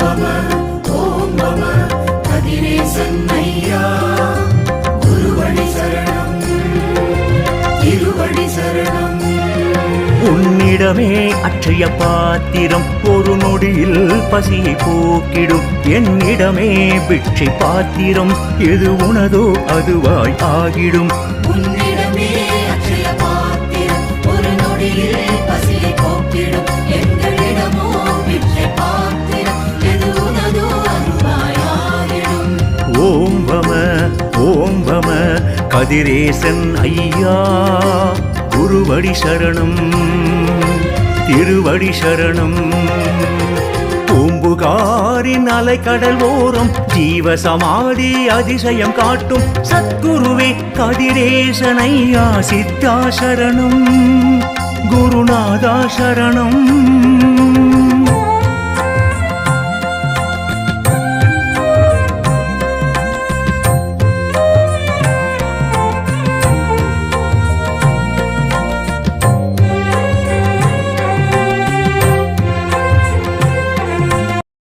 நம ஓம் நம கதிரேசன் ஐயா குருவடி சரணம் திருவடி சரணம். உன்னிடமே அற்றைய பாத்திரம் ஒரு நொடியில் பசியை போக்கிடும். என்னிடமே பிட்சை பாத்திரம் எது உனதோ அதுவாய் ஆகிடும். உன்னிடமே ஓம் பம ஓம் பம கதிரேசன் ஐயா குருவடி சரணம் திருவடி சரணம். பூம்புகாரின் அலைக்கடல் ஓரம் ஜீவ சமாதி அதிசயம் காட்டும். சத்குருவே கதிரேசன் ஐயா சித்தா சரணம் குருநாதா சரணம்.